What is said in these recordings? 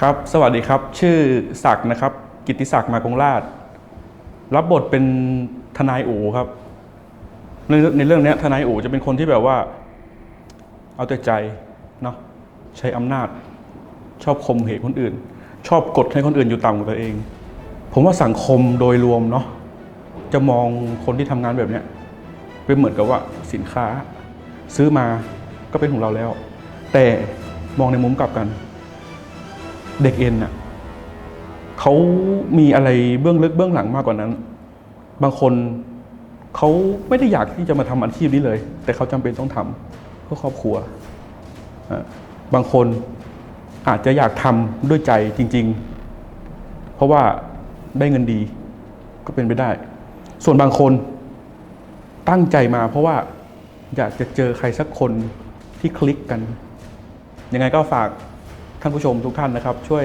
ครับ สวัสดีครับ ชื่อศักดิ์นะครับ กิติศักดิ์มากงราช รับบทเป็นทนายอูครับ ในในเรื่องนี้ทนายอูจะเป็นคนที่แบบว่า เอาแต่ใจเนาะใช้อำนาจ ชอบข่มเหงคนอื่น ชอบกดให้คนอื่นอยู่ต่ำกว่าตัวเอง ผมว่าสังคมโดยรวมเนาะจะมองคนที่ทำงานแบบเนี้ยเป็นเหมือนกับว่าสินค้า ซื้อมาก็เป็นของเราแล้ว แต่มองในมุมกลับกัน เด็กเอ็นน่ะเขามีอะไรเบื้องลึกเบื้องหลังมากกว่านั้น บางคนเขาไม่ได้อยากที่จะมาทำอาชีพนี้เลย แต่เขาจำเป็นต้องทำเพื่อครอบครัว บางคนอาจจะอยากทำด้วยใจจริง ๆ เพราะว่าได้เงินดีก็เป็นไปได้ ส่วนบางคนตั้งใจมาเพราะว่าอยากจะเจอใครสักคนที่คลิกกัน ยังไงก็ฝาก ท่านผู้ชมทุกท่านนะครับ ช่วย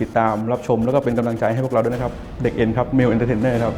ติดตามรับชมแล้วก็เป็นกำลังใจให้พวกเราด้วยนะครับ เด็กเอ็นครับเมลเอนเตอร์เทนเนอร์ครับ